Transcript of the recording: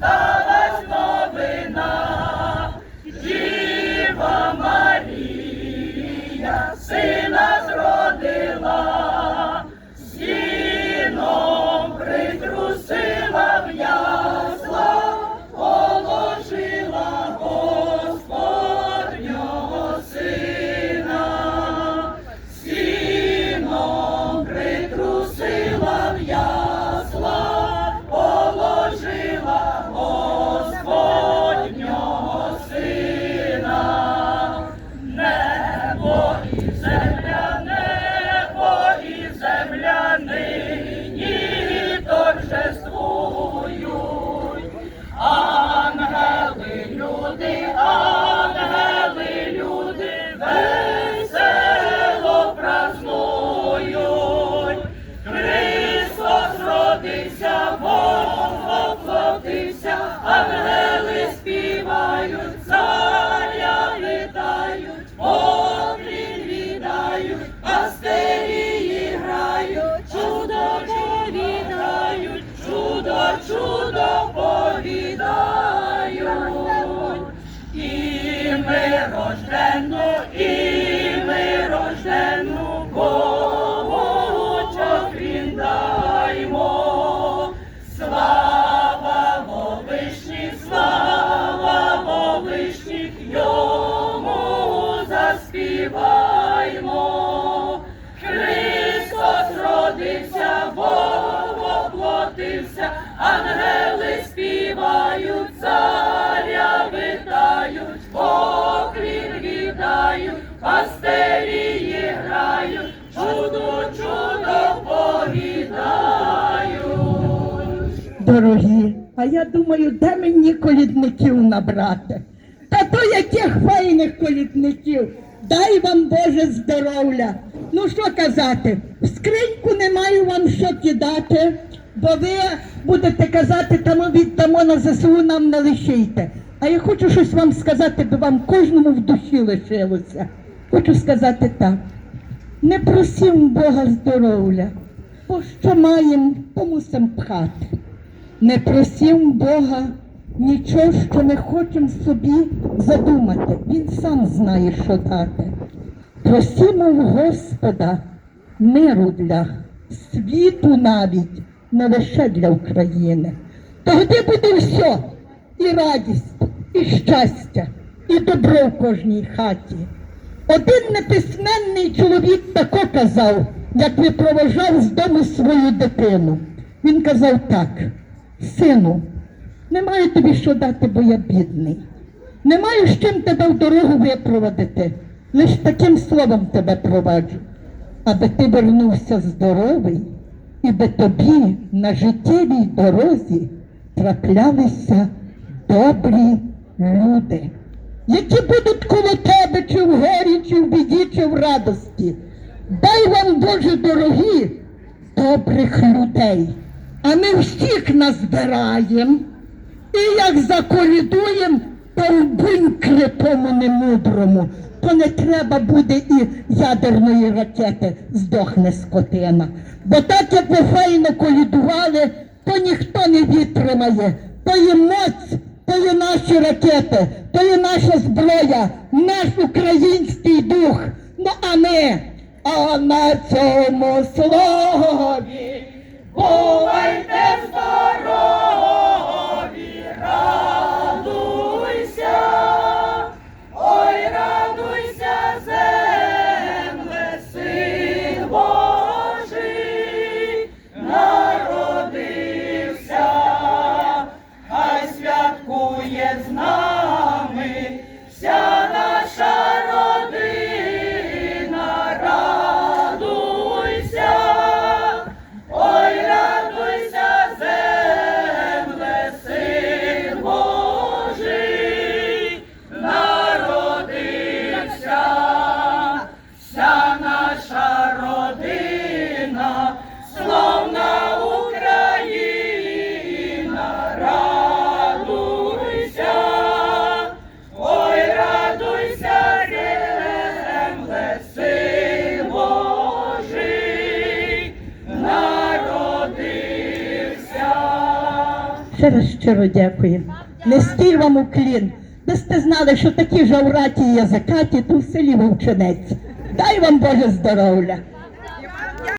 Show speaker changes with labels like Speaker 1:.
Speaker 1: сталась новина, Діва Марія, сина заспіваймо. Христос родився, Бог воплотився, ангели співають, царя вітають, поклін віддають, пастирі грають, чудо, чудо повідають.
Speaker 2: Дорогі, а я думаю, де мені колідників набрати? Та то яких файних колідників. Дай вам Боже здоров'я. Ну що казати, в скриньку не маю вам що кидати, бо ви будете казати, тому віддамо на ЗСУ нам не лишійте. А я хочу щось вам сказати, бо вам кожному в душі лишилося. Хочу сказати так. Не просім Бога здоров'я, бо що маємо, то мусимо пхати. Не просім Бога нічого, що не хочемо собі задумати. Він сам знає, що дати. Просімо в Господа миру для світу навіть, не лише для України. Тоді буде все, і радість, і щастя, і добро в кожній хаті. Один неписьменний чоловік тако казав, як випроважав з дому свою дитину. Він казав так: сину, не маю тобі що дати, бо я бідний. Не з чим тебе в дорогу випровадити. Лиш таким словом тебе проваджу, аби ти вернувся здоровий, і би тобі на життєвій дорозі траплялися добрі люди які будуть коло тебе, чи в горі, чи в біді, чи в радості. Дай вам, Боже дорогі, добрих людей. А ми всіх назбираємо. І як бункри тому немудрому, то не треба буде і ядерної ракети здохне скотина. Бо так як ви файно колідували, то ніхто не витримає, то є моць, то є наші ракети, то є наша зброя, наш український дух. Ну а ми, а на цьому слові
Speaker 1: Бувайте здорові, Glória.
Speaker 2: Щиро щиро дякую. Низький вам уклін. Ви сте знали, що такі жавраті язикаті тут в селі Вовчинець. Дай вам Боже здоров'я.